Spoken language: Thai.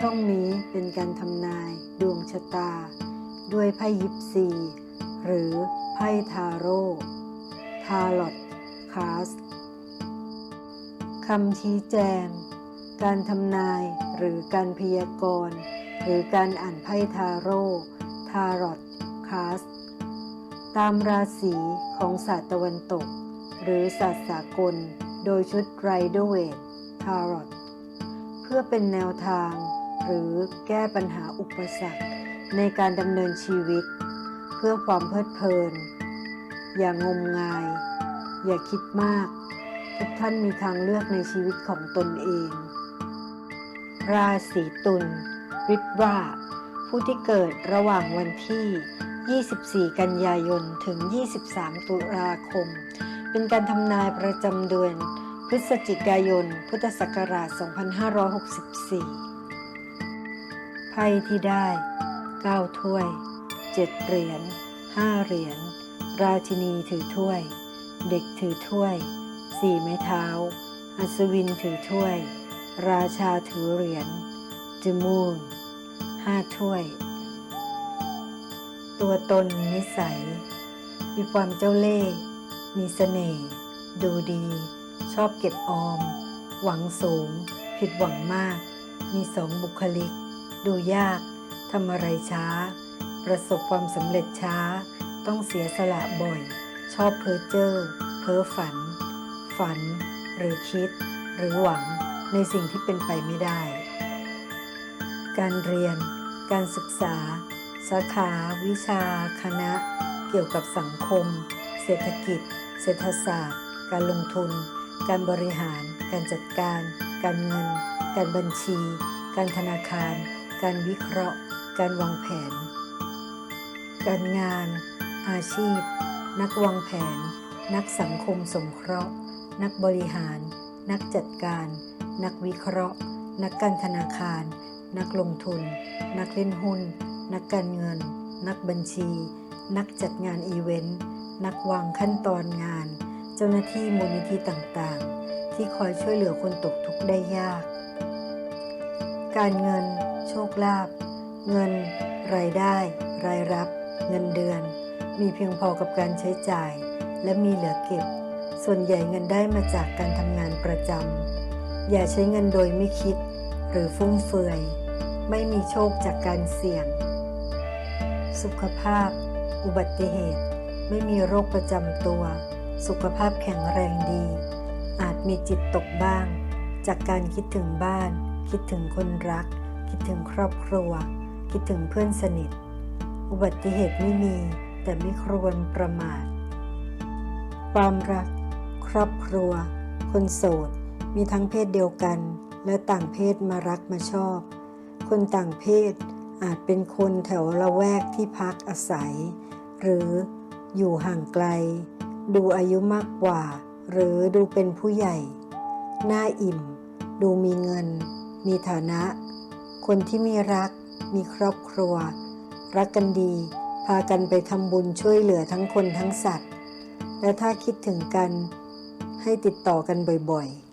ช่องนี้เป็นการทำนายดวงชะตา ด้วยไพ่ยิปซี หรือไพ่ทาโร่ทาลอตคาสคำชี้แจง การทำนายหรือการพยากรณ์หรือการอ่านไพ่ทาโร่ทารอตคาสตามราศีของศาสตร์ตะวันตก หรือศาสตร์สากล โดยชุดไรเดอร์เวททารอต เพื่อเป็นแนวทาง หรือแก้ปัญหาอุปสรรค ในการดำเนินชีวิต เพื่อความเพลิดเพลิน อย่างงมงาย อย่าคิดมาก ทุกท่านมีทางเลือกในชีวิตของตนเอง ราศีตุลริบว่าผู้ที่เกิดระหว่างวันที่ 24 กันยายน ถึง 23 ตุลาคม เป็นการทำนายประจำเดือน พฤศจิกายน พุทธศักราช 2564 ไพ่ที่ได้ 9 ถ้วย 7 เหรียญ 5 เหรียญ ราชินีถือถ้วย เด็กถือถ้วย 4 ไม้เท้า อัศวินถือถ้วย ราชาถือเหรียญจมูนห้าถ้วย ตัวตนนิสัย มีความเจ้าเล่ห์มีเสน่ห์ ดูดี ชอบเก็บออม หวังสูง ผิดหวังมาก มีสองบุคลิก ดูยากทำอะไรช้า ประสบความสำเร็จช้า ต้องเสียสละบ่อย ชอบเพ้อเจ้อเพ้อฝัน ฝัน หรือคิด หรือหวังในสิ่งที่เป็นไปไม่ได้ การเรียน การศึกษา สาขา วิชา คณะ เกี่ยวกับสังคม เศรษฐกิจ เศรษฐศาสตร์ การลงทุน การบริหาร การจัดการ การเงิน การบัญชี การธนาคาร การวิเคราะห์ การวางแผน การงาน อาชีพ นักวางแผน นักสังคมสงเคราะห์ นักบริหาร นักจัดการ นักวิเคราะห์ นักการธนาคาร นักลงทุน นักเล่นหุ้น นักการเงิน นักบัญชี นักจัดงานอีเวนต์ นักวางขั้นตอนงาน เจ้าหน้าที่มูลนิธิต่างๆ ที่คอยช่วยเหลือคนตกทุกข์ได้ยาก การเงิน โชคลาภเงิน รายได้ รายรับ เงินเดือน มีเพียงพอกับการใช้จ่าย และมีเหลือเก็บ ส่วนใหญ่เงินได้มาจากการทำงานประจำอย่าใช้เงินโดยไม่คิด หรือฟุ่มเฟือย ไม่มีโชคจากการเสี่ยง สุขภาพ อุบัติเหตุ ไม่มีโรคประจำตัว สุขภาพแข็งแรงดี อาจมีจิตตกบ้าง จากการคิดถึงบ้าน คิดถึงคนรัก คิดถึงครอบครัว คิดถึงเพื่อนสนิท อุบัติเหตุไม่มี แต่ไม่ควรประมาท ความรัก ครอบครัว คนโสด มีทั้งเพศเดียวกัน และต่างเพศมารักมาชอบ คนต่างเพศอาจเป็นคนแถวละแวกที่พักอาศัย หรืออยู่ห่างไกล ดูอายุมากกว่า หรือดูเป็นผู้ใหญ่ หน้าอิ่ม ดูมีเงิน มีฐานะ คนที่มีรัก มีครอบครัว รักกันดี พากันไปทำบุญช่วยเหลือทั้งคนทั้งสัตว์ และถ้าคิดถึงกัน ให้ติดต่อกันบ่อยๆ